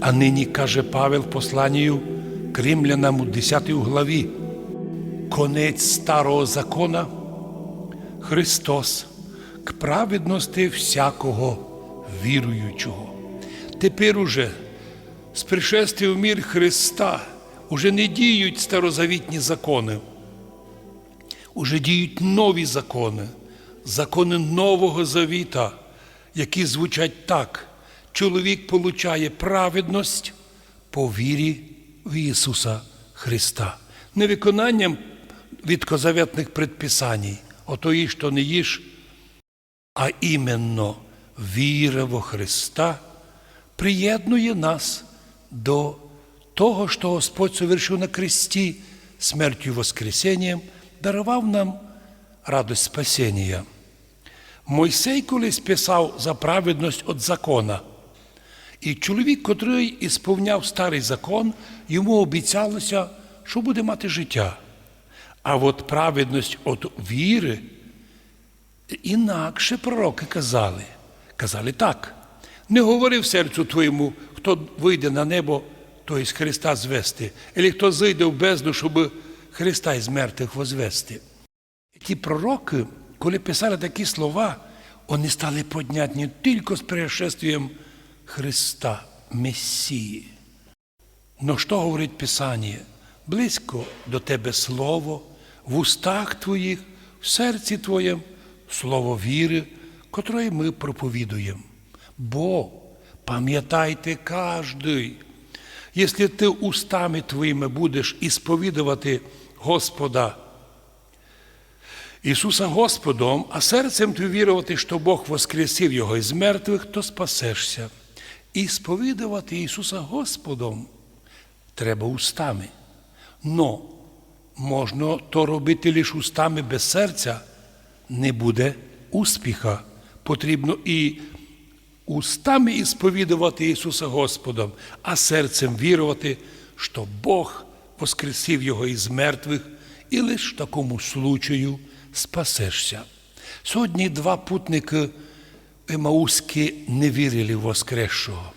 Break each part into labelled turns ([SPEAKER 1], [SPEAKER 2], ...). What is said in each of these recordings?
[SPEAKER 1] А нині каже Павел в посланню к римлянам у 10 главі. Конець старого закона Христос к праведності всякого віруючого. Тепер уже з пришестя в мір Христа уже не діють старозавітні закони, уже діють нові закони, закони Нового Завіта, які звучать так. Чоловік получає праведність по вірі в Ісуса Христа, не виконанням відкозаветних предписань, ото їж, то не їж, а іменно віра во Христа приєднує нас до того, що Господь совершив на кресті смертю воскресенням, дарував нам радость спасіння. Мойсей колись писав за праведність від закона. І чоловік, котрий ісповняв старий закон, йому обіцялося, що буде мати життя. А от праведність від віри інакше пророки казали. Казали так. Не говори в серцю твоєму, хто вийде на небо, то із Христа звести, або хто зайде в бездну, щоб Христа із мертвих возвести. Ті пророки, коли писали такі слова, вони стали поднятні тільки з пришествием Христа, Месії. Но що говорить Писання? Близько до тебе Слово, в устах твоїх, в серці твоєм, слово віри, котре ми проповідуємо. Бо пам'ятайте кожний, якщо ти устами твоїми будеш ісповідувати Господа Ісуса Господом, а серцем ти вірувати, що Бог воскресив Його із мертвих, то спасешся. І сповідувати Ісуса Господом треба устами. Но можна то робити лише устами без серця, не буде успіха. Потрібно і устами ісповідувати Ісуса Господом, а серцем вірувати, що Бог воскресив Його із мертвих, і лише в такому случаю спасешся. Сьогодні два путники Емауські не вірили в Воскресшого.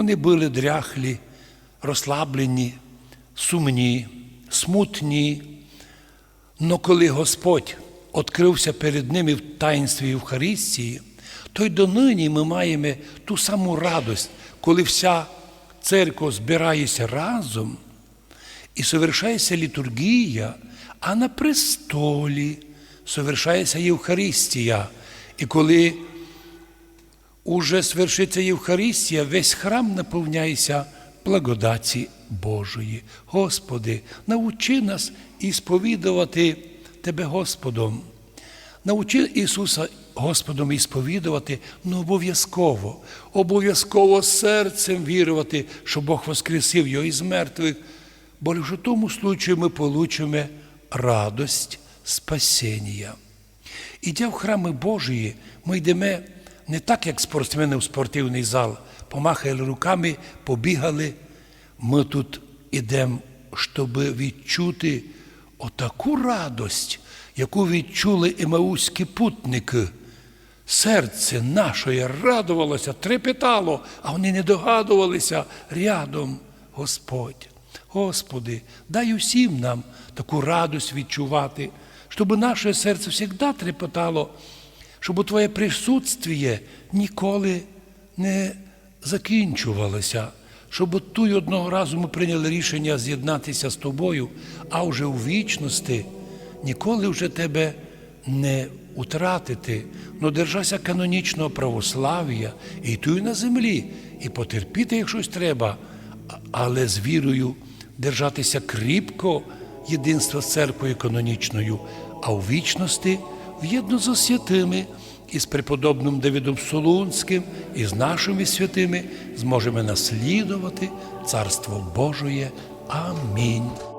[SPEAKER 1] Вони були дряхлі, розслаблені, сумні, смутні. Но коли Господь відкрився перед ними в таїнстві Євхаристії, то й донині ми маємо ту саму радость, коли вся церква збирається разом і совершається літургія, а на престолі совершається Євхаристія. І коли уже свершиться Євхаристія, весь храм наповняється благодаті Божої. Господи, научи нас ісповідувати Тебе Господом. Научи Ісуса Господом ісповідувати, ну обов'язково, обов'язково серцем вірувати, що Бог воскресив Його із мертвих, бо лише в тому случаю ми получимо радость спасіння. Ідя в храми Божії, ми йдемо не так, як спортсмени в спортивний зал, помахали руками, побігали. Ми тут йдемо, щоб відчути отаку радость, яку відчули емаузькі путники. Серце наше радувалося, трепетало, а вони не догадувалися рядом Господь. Господи, дай усім нам таку радость відчувати, щоб наше серце завжди трепетало, щоб Твоє присутствие ніколи не закінчувалося, щоб ту й одного разу ми прийняли рішення з'єднатися з тобою, а вже у вічності ніколи вже тебе не утратити, но держася канонічного православ'я і тут на землі, і потерпіти, як щось треба, але з вірою держатися кріпко єдинства з церквою канонічною, а у вічності в'єдно з святими і з преподобним Давидом Солунським, і з нашими святими зможемо наслідувати Царство Божоє. Амінь.